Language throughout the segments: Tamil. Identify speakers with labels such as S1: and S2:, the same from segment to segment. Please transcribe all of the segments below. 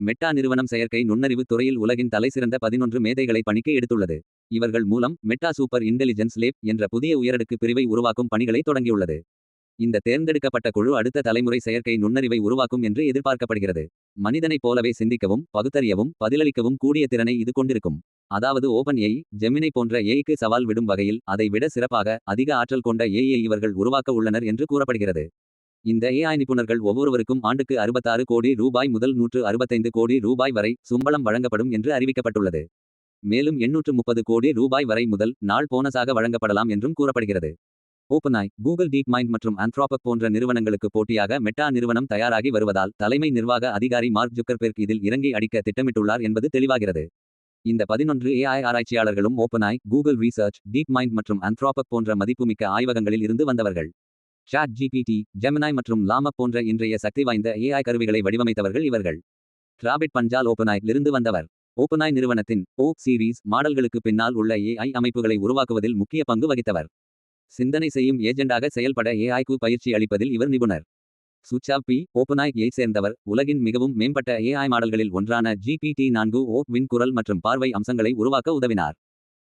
S1: மெட்டா நிறுவனம் செயற்கை நுண்ணறிவு துறையில் உலகின் தலைசிறந்த பதினொன்று மேதைகளை பணிக்கு எடுத்துள்ளது. இவர்கள் மூலம் மெட்டா சூப்பர் இன்டெலிஜென்ஸ் லேப் என்ற புதிய உயரடுக்கு பிரிவை உருவாக்கும் பணிகளை தொடங்கியுள்ளது. இந்த தேர்ந்தெடுக்கப்பட்ட குழு அடுத்த தலைமுறை செயற்கை நுண்ணறிவை உருவாக்கும் என்று எதிர்பார்க்கப்படுகிறது. மனிதனைப் போலவே சிந்திக்கவும் பகுத்தறியவும் பதிலளிக்கவும் கூடிய திறனை இது கொண்டிருக்கும். அதாவது ஓபன் ஏஐ ஜெமினை போன்ற ஏஐக்கு சவால் விடும் வகையில் அதை விட சிறப்பாக அதிக ஆற்றல் கொண்ட ஏஐ இவர்கள் உருவாக்க உள்ளனர் என்று கூறப்படுகிறது. இந்த ஏஐ நிபுணர்கள் ஒவ்வொருவருக்கும் ஆண்டுக்கு அறுபத்தாறு கோடி ரூபாய் முதல் நூற்று அறுபத்தைந்து கோடி ரூபாய் வரை சம்பளம் வழங்கப்படும் என்று அறிவிக்கப்பட்டுள்ளது. மேலும் எண்ணூற்று முப்பது கோடி ரூபாய் வரை முதல் நாள் போனஸாக வழங்கப்படலாம் என்றும் கூறப்படுகிறது. ஓப்பனாய் கூகுள் டீப் மைண்ட் மற்றும் ஆந்த்ராபக் போன்ற நிறுவனங்களுக்கு போட்டியாக மெட்டா நிறுவனம் தயாராகி வருவதால் தலைமை நிர்வாக அதிகாரி மார்க் ஜுக்கர்பெர்க் இதில் இறங்கி அடிக்க திட்டமிட்டுள்ளார் என்பது தெளிவாகிறது. இந்த பதினொன்று ஏஐ ஆராய்ச்சியாளர்களும் OpenAI Google research DeepMind மற்றும் ஆந்த்ராபக் போன்ற மதிப்புமிக்க ஆய்வகங்களில் இருந்து வந்தவர்கள். சாட் ஜிபிடி ஜெமினாய் மற்றும் லாமப் போன்ற இன்றைய சக்தி வாய்ந்த ஏஐ கருவிகளை வடிவமைத்தவர்கள் இவர்கள். டிராபிட் பஞ்சால் ஓப்பனாய் இருந்து வந்தவர். ஓபனாய் நிறுவனத்தின் ஓ சீரீஸ் மாடல்களுக்கு பின்னால் உள்ள ஏஐ அமைப்புகளை உருவாக்குவதில் முக்கிய பங்கு வகித்தவர். சிந்தனை செய்யும் ஏஜெண்டாக செயல்பட ஏஐக்கு பயிற்சி அளிப்பதில் இவர் நிபுணர். சுச்சா பி ஓபனாய் ஏ சேர்ந்தவர். உலகின் மிகவும் மேம்பட்ட ஏஐ மாடல்களில் ஒன்றான ஜிபிடி நான்கு ஓ வின் குரல் மற்றும் பார்வை அம்சங்களை உருவாக்க உதவினார்.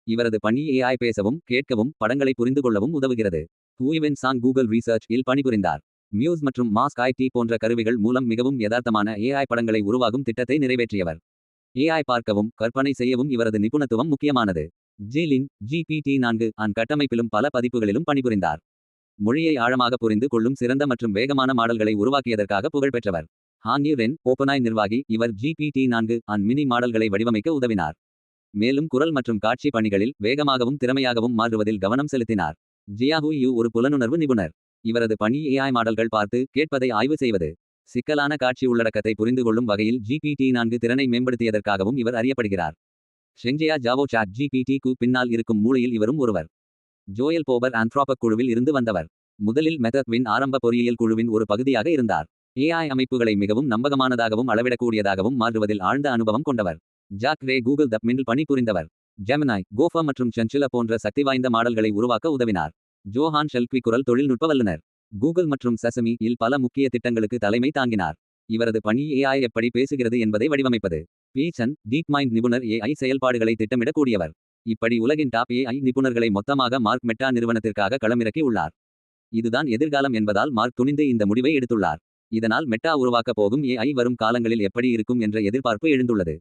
S1: இவரது பணி ஏஐ பேசவும் கேட்கவும் படங்களை புரிந்து கொள்ளவும் உதவுகிறது. ஹூயிவென் சாங் கூகுள் ரீசர்ச் இல் பணிபுரிந்தார். மியூஸ் மற்றும் மாஸ்க் ஐடி போன்ற கருவிகள் மூலம் மிகவும் யதார்த்தமான ஏஐ படங்களை உருவாகும் திட்டத்தை நிறைவேற்றியவர். ஏஐ பார்க்கவும் கற்பனை செய்யவும் இவரது நிபுணத்துவம் முக்கியமானது. ஜீலின் ஜிபிடி நான்கு அன் கட்டமைப்பிலும் பல பதிப்புகளிலும் பணிபுரிந்தார். மொழியை ஆழமாக புரிந்து கொள்ளும் சிறந்த மற்றும் வேகமான மாடல்களை உருவாக்கியதற்காக புகழ்பெற்றவர் ஹான்யூ ரென் ஓப்பனாய் நிர்வாகி இவர் ஜிபிடி நான்கு அன் மினி மாடல்களை வடிவமைக்க உதவினார். மேலும் குரல் மற்றும் காட்சி பணிகளில் வேகமாகவும் திறமையாகவும் மாற்றுவதில் கவனம் செலுத்தினார். ஜியாஹூ யூ ஒரு புலனுணர்வு நிபுணர். இவரது பணி ஏஐ மாடல்கள் பார்த்து கேட்பதை ஆய்வு செய்வது. சிக்கலான காட்சி உள்ளடக்கத்தை புரிந்து கொள்ளும் வகையில் ஜிபிடி நான்கு திறனை மேம்படுத்தியதற்காகவும் இவர் அறியப்படுகிறார். ஷெங்ஜியா ஜாவோ சாட் ஜிபிடி கு பின்னால் இருக்கும் மூலையில் இவரும் ஒருவர். ஜோயல் போபர் ஆந்த்ராபக் குழுவில் இருந்து வந்தவர். முதலில் மெதக்வின் ஆரம்ப பொறியியல் குழுவின் ஒரு பகுதியாக இருந்தார். ஏஐ அமைப்புகளை மிகவும் நம்பகமானதாகவும் அளவிடக்கூடியதாகவும் மாற்றுவதில் ஆழ்ந்த அனுபவம் கொண்டவர். ஜாக் ரே கூகுள் தப்மினில் பணிபுரிந்தவர். ஜெமினாய் கோஃபா மற்றும் சென்சிலா போன்ற சக்தி வாய்ந்த மாடல்களை உருவாக்க உதவினார். ஜோஹான் ஷெல்க்வி குரல் தொழில்நுட்ப வல்லுநர். கூகுள் மற்றும் சசமி இல் பல முக்கிய திட்டங்களுக்கு தலைமை தாங்கினார். இவரது பணி ஏஐ எப்படி பேசுகிறது என்பதை வடிவமைப்பது. பீச்சன் டீப் மைண்ட் நிபுணர் ஏஐ செயல்பாடுகளை திட்டமிடக்கூடியவர். இப்படி உலகின் டாப் ஏஐ நிபுணர்களை மொத்தமாக மார்க் மெட்டா நிறுவனத்திற்காக களமிறக்கி உள்ளார். இதுதான் எதிர்காலம் என்பதால் மார்க் துணிந்து இந்த முடிவை எடுத்துள்ளார். இதனால் மெட்டா உருவாக்கப் போகும் ஏஐ வரும் காலங்களில் எப்படி இருக்கும் என்ற எதிர்பார்ப்பு எழுந்துள்ளது.